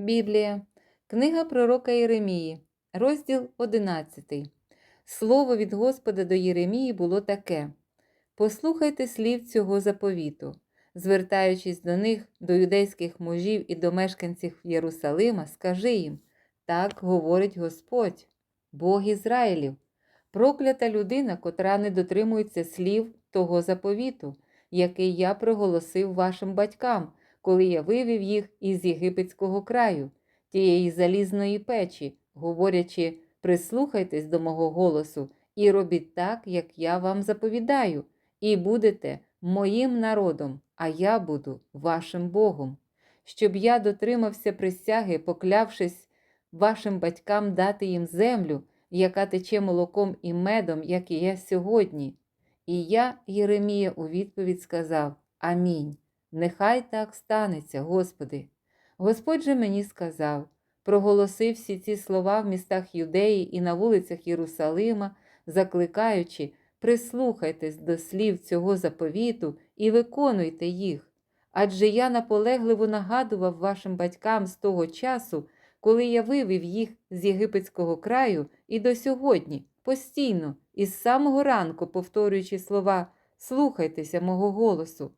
Біблія, книга пророка Єремії, розділ 11. Слово від Господа до Єремії було таке: Послухайте слів цього заповіту, звертаючись до них, до юдейських мужів і до мешканців Єрусалима, скажи їм: так говорить Господь, Бог Ізраїлів, проклята людина, котра не дотримується слів того заповіту, який я проголосив вашим батькам коли я вивів їх із єгипетського краю, тієї залізної печі, говорячи, прислухайтесь до мого голосу і робіть так, як я вам заповідаю, і будете моїм народом, а я буду вашим Богом, щоб я дотримався присяги, поклявшись вашим батькам дати їм землю, яка тече молоком і медом, як і я сьогодні. І я, Єремія, у відповідь сказав Амінь. Нехай так станеться, Господи. Господь же мені сказав, проголосив всі ці слова в містах Юдеї і на вулицях Єрусалима, закликаючи, прислухайтесь до слів цього заповіту і виконуйте їх. Адже я наполегливо нагадував вашим батькам з того часу, коли я вивів їх з єгипетського краю і до сьогодні, постійно, із самого ранку повторюючи слова Слухайтеся мого голосу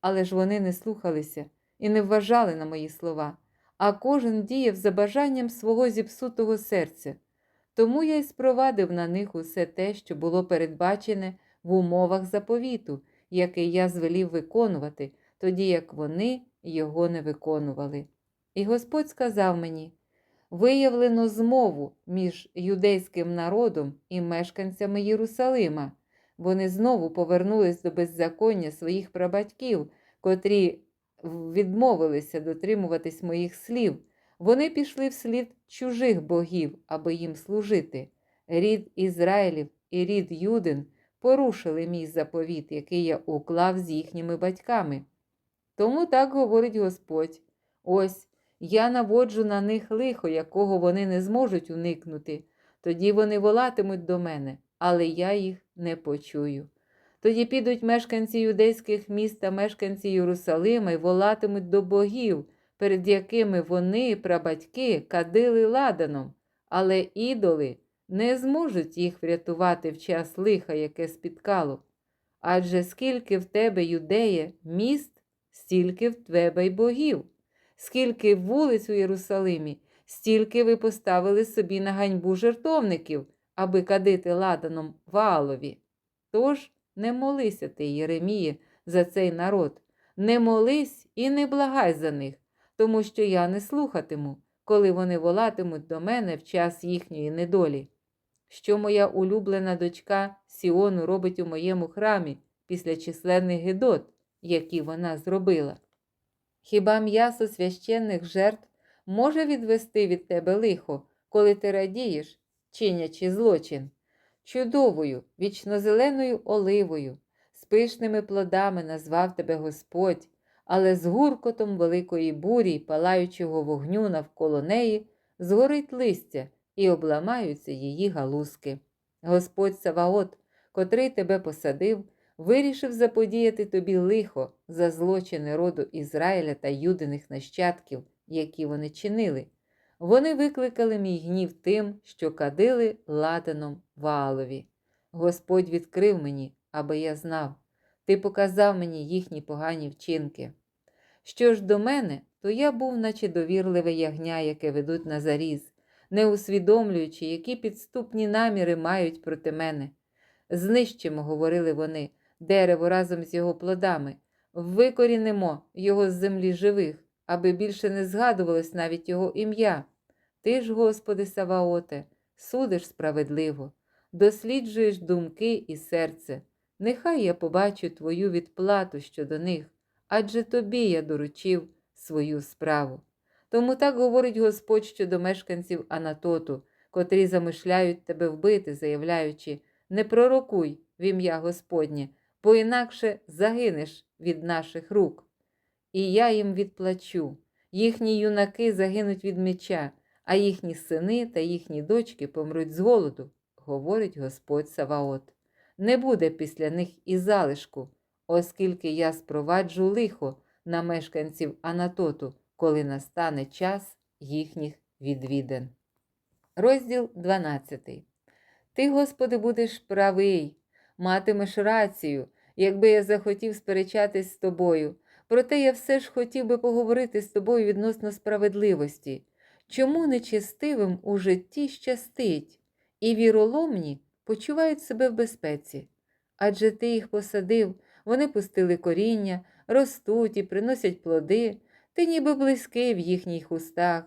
але ж вони не слухалися і не вважали на мої слова, а кожен діяв за бажанням свого зіпсутого серця. Тому я й спровадив на них усе те, що було передбачене в умовах заповіту, який я звелів виконувати, тоді як вони його не виконували. І Господь сказав мені: виявлено змову між юдейським народом і мешканцями Єрусалима. Вони знову повернулись до беззаконня своїх прабатьків, котрі відмовилися дотримуватись моїх слів. Вони пішли вслід чужих богів, аби їм служити. Рід Ізраїлів і рід Юдин порушили мій заповіт, який я уклав з їхніми батьками. Тому так говорить Господь: ось я наводжу на них лихо, якого вони не зможуть уникнути. Тоді вони волатимуть до мене, але я їх не почую. Тоді підуть мешканці юдейських міст та мешканці Єрусалима і волатимуть до богів, перед якими вони, прабатьки, кадили ладаном, але ідоли не зможуть їх врятувати в час лиха, яке спіткало. Адже скільки в тебе, юдеє, міст, стільки в тебе й богів, скільки вулиць у Єрусалимі, стільки ви поставили собі на ганьбу жертовників, аби кадити ладаном валові. Тож, не молися ти, Єреміє, за цей народ, не молись і не благай за них, тому що я не слухатиму, коли вони волатимуть до мене в час їхньої недолі. Що моя улюблена дочка Сіону робить у моєму храмі після численних гидот, які вона зробила. Хіба м'ясо священних жертв може відвести від тебе лихо, коли ти радієш, чинячи злочин? чудовою, вічнозеленою оливою, з пишними плодами назвав тебе Господь, але з гуркотом великої бурі палаючого вогню навколо неї згорить листя і обламаються її галузки. Господь Саваот, котрий тебе посадив, вирішив заподіяти тобі лихо за злочини роду Ізраїля та юдиних нащадків, які вони чинили. Вони викликали мій гнів тим, що кадили ладаном валові. Господь відкрив мені, аби я знав, ти показав мені їхні погані вчинки. Що ж до мене, то я був, наче довірливе ягня, яке ведуть на заріз, не усвідомлюючи, які підступні наміри мають проти мене. Знищимо, говорили вони, дерево разом з його плодами, викорінимо його з землі живих аби більше не згадувалось навіть його ім'я. Ти ж, Господи Саваоте, судиш справедливо, досліджуєш думки і серце. Нехай я побачу твою відплату щодо них, адже тобі я доручив свою справу. Тому так говорить Господь щодо мешканців Анатоту, котрі замишляють тебе вбити, заявляючи не пророкуй в ім'я Господнє, бо інакше загинеш від наших рук і я їм відплачу. Їхні юнаки загинуть від меча, а їхні сини та їхні дочки помруть з голоду, говорить Господь Саваот. Не буде після них і залишку, оскільки я спроваджу лихо на мешканців Анатоту, коли настане час їхніх відвідин. Розділ 12. Ти, Господи, будеш правий, матимеш рацію, якби я захотів сперечатись з тобою. Проте я все ж хотів би поговорити з тобою відносно справедливості. Чому нечестивим у житті щастить, і віроломні почувають себе в безпеці? Адже ти їх посадив, вони пустили коріння, ростуть і приносять плоди, ти ніби близький в їхніх устах,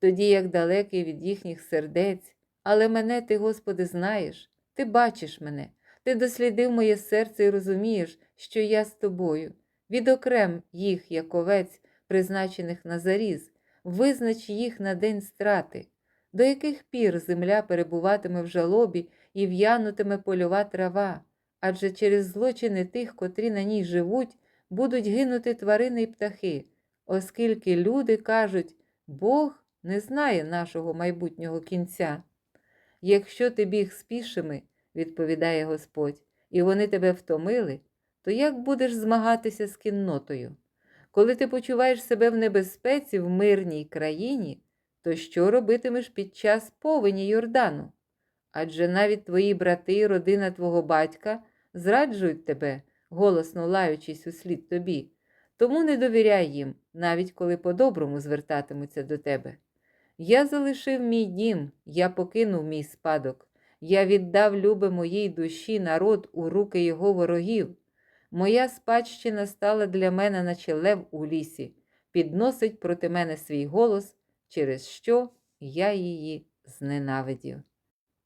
тоді як далекий від їхніх сердець. Але мене ти, Господи, знаєш, ти бачиш мене, ти дослідив моє серце і розумієш, що я з тобою. Відокрем їх, як овець, призначених на заріз, визнач їх на день страти, до яких пір земля перебуватиме в жалобі і в'янутиме польова трава, адже через злочини тих, котрі на ній живуть, будуть гинути тварини й птахи, оскільки люди кажуть, Бог не знає нашого майбутнього кінця. Якщо ти біг з пішими, відповідає Господь, і вони тебе втомили, то як будеш змагатися з кіннотою? Коли ти почуваєш себе в небезпеці в мирній країні, то що робитимеш під час повені Йордану? Адже навіть твої брати і родина твого батька зраджують тебе, голосно лаючись услід тобі, тому не довіряй їм, навіть коли по-доброму звертатимуться до тебе. Я залишив мій дім, я покинув мій спадок, я віддав любе моїй душі народ у руки його ворогів. Моя спадщина стала для мене, наче лев у лісі, підносить проти мене свій голос, через що я її зненавидів.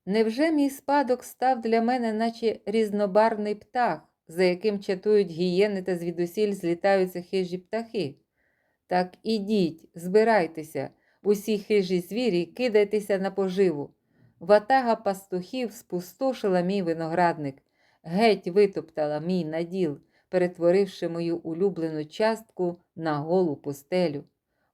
Невже мій спадок став для мене, наче різнобарний птах, за яким чатують гієни та звідусіль злітаються хижі птахи? Так ідіть, збирайтеся, усі хижі звірі, кидайтеся на поживу. Ватага пастухів спустошила мій виноградник, геть витоптала мій наділ, перетворивши мою улюблену частку на голу пустелю.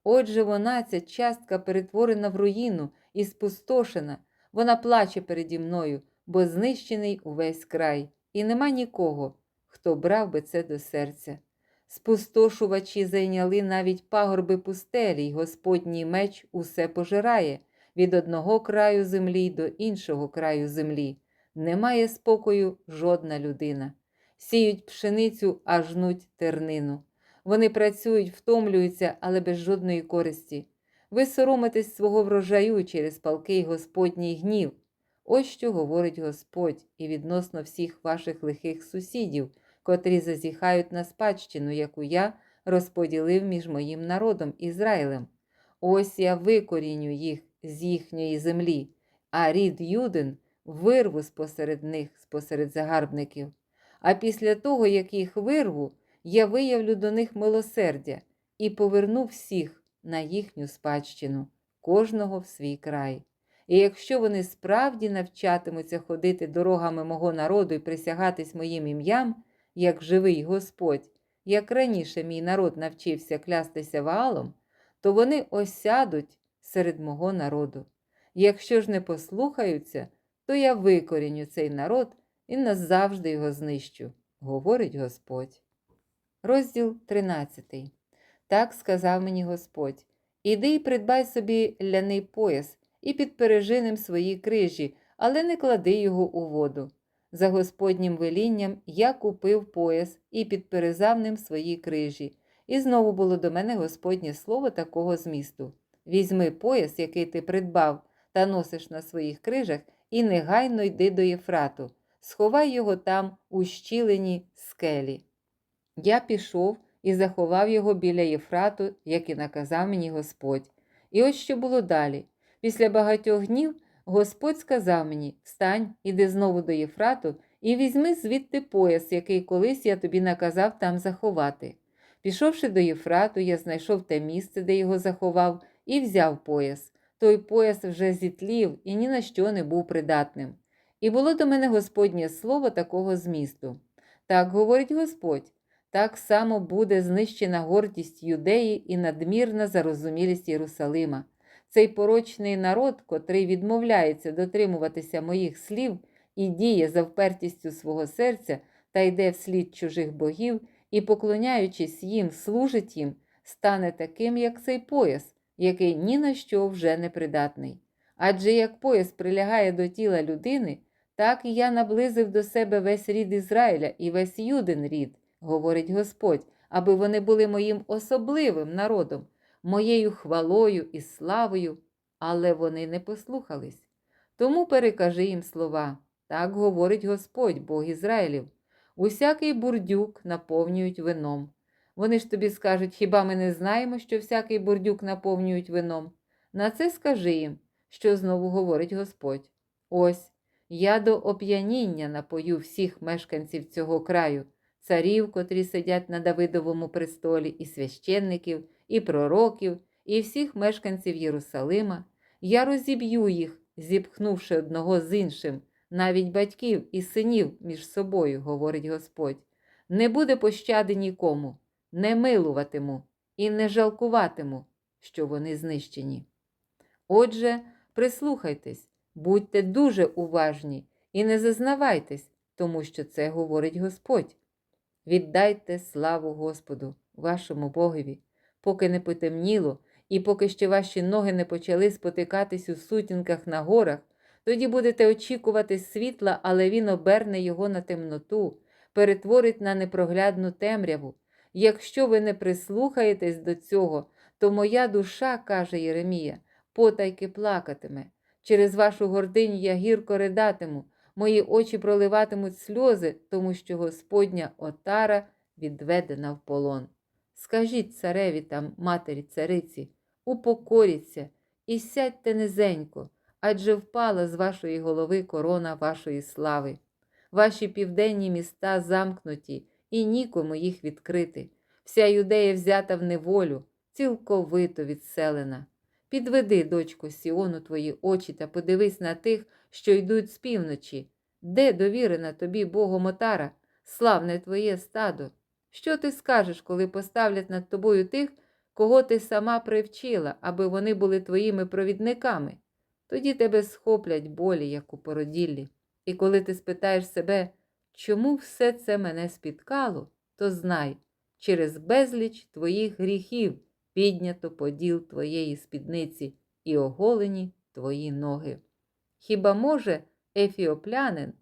Отже, вона, ця частка, перетворена в руїну і спустошена, вона плаче переді мною, бо знищений увесь край, і нема нікого, хто брав би це до серця. Спустошувачі зайняли навіть пагорби пустелі, й Господній меч усе пожирає від одного краю землі до іншого краю землі. Немає спокою жодна людина. Сіють пшеницю, а жнуть тернину. Вони працюють, втомлюються, але без жодної користі. Ви соромитесь свого врожаю через палкий Господній гнів. Ось що говорить Господь і відносно всіх ваших лихих сусідів, котрі зазіхають на спадщину, яку я розподілив між моїм народом Ізраїлем. Ось я викоріню їх з їхньої землі, а рід Юдин вирву спосеред них, спосеред загарбників. А після того, як їх вирву, я виявлю до них милосердя і поверну всіх на їхню спадщину, кожного в свій край. І якщо вони справді навчатимуться ходити дорогами мого народу і присягатись моїм ім'ям, як живий Господь, як раніше мій народ навчився клястися ваалом, то вони осядуть серед мого народу. Якщо ж не послухаються, то я викоріню цей народ і назавжди його знищу, говорить Господь. Розділ 13. Так сказав мені Господь: Іди й придбай собі ляний пояс і підпережи ним свої крижі, але не клади його у воду. За Господнім велінням я купив пояс і підперезав ним свої крижі. І знову було до мене Господнє слово такого змісту: Візьми пояс, який ти придбав, та носиш на своїх крижах, і негайно йди до Єфрату, сховай його там у щілені скелі. Я пішов і заховав його біля Єфрату, як і наказав мені Господь. І ось що було далі. Після багатьох днів Господь сказав мені: Встань, іди знову до Єфрату і візьми звідти пояс, який колись я тобі наказав там заховати. Пішовши до Єфрату, я знайшов те місце, де його заховав, і взяв пояс. Той пояс вже зітлів і ні на що не був придатним. І було до мене Господнє слово такого змісту. Так говорить Господь. Так само буде знищена гордість юдеї і надмірна зарозумілість Єрусалима. Цей порочний народ, котрий відмовляється дотримуватися моїх слів і діє за впертістю свого серця та йде вслід чужих богів, і, поклоняючись їм, служить їм, стане таким, як цей пояс, який ні на що вже не придатний. Адже як пояс прилягає до тіла людини, так і я наблизив до себе весь рід Ізраїля і весь юдин рід, говорить Господь, аби вони були моїм особливим народом, моєю хвалою і славою, але вони не послухались. Тому перекажи їм слова. Так говорить Господь, Бог Ізраїлів. Усякий бурдюк наповнюють вином. Вони ж тобі скажуть, хіба ми не знаємо, що всякий бурдюк наповнюють вином? На це скажи їм, що знову говорить Господь. Ось я до оп'яніння напою всіх мешканців цього краю, царів, котрі сидять на Давидовому престолі, і священників, і пророків, і всіх мешканців Єрусалима. Я розіб'ю їх, зіпхнувши одного з іншим, навіть батьків і синів між собою, говорить Господь. Не буде пощади нікому, не милуватиму і не жалкуватиму, що вони знищені. Отже, прислухайтесь, будьте дуже уважні і не зазнавайтесь, тому що це говорить Господь. Віддайте славу Господу, вашому Богові, поки не потемніло, і поки ще ваші ноги не почали спотикатись у сутінках на горах, тоді будете очікувати світла, але він оберне його на темноту, перетворить на непроглядну темряву. Якщо ви не прислухаєтесь до цього, то моя душа, каже Єремія, потайки плакатиме. Через вашу гординю я гірко ридатиму, мої очі проливатимуть сльози, тому що Господня отара відведена в полон. Скажіть цареві та матері цариці, упокоріться і сядьте низенько, адже впала з вашої голови корона вашої слави. Ваші південні міста замкнуті, і нікому їх відкрити. Вся юдея взята в неволю, цілковито відселена. Підведи, дочко, Сіону, твої очі та подивись на тих, що йдуть з півночі. Де довірена тобі Богом отара, славне твоє стадо? Що ти скажеш, коли поставлять над тобою тих, кого ти сама привчила, аби вони були твоїми провідниками? Тоді тебе схоплять болі, як у породіллі. І коли ти спитаєш себе, чому все це мене спіткало, то знай, через безліч твоїх гріхів піднято поділ твоєї спідниці і оголені твої ноги. Хіба може ефіоплянин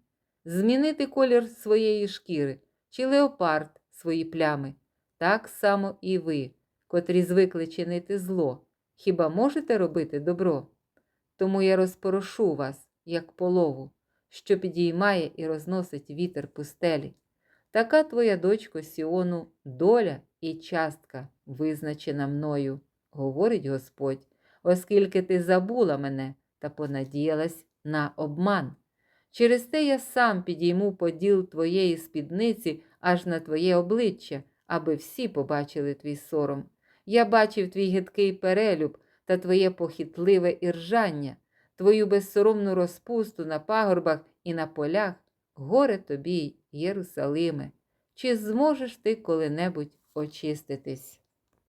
змінити колір своєї шкіри чи леопард свої плями? Так само і ви, котрі звикли чинити зло. Хіба можете робити добро? Тому я розпорошу вас, як полову, що підіймає і розносить вітер пустелі. Така твоя дочко Сіону доля і частка, визначена мною, говорить Господь, оскільки ти забула мене та понадіялась на обман. Через те я сам підійму поділ твоєї спідниці аж на твоє обличчя, аби всі побачили твій сором. Я бачив твій гидкий перелюб та твоє похитливе іржання, твою безсоромну розпусту на пагорбах і на полях, горе тобі, Єрусалиме, чи зможеш ти коли-небудь очиститись?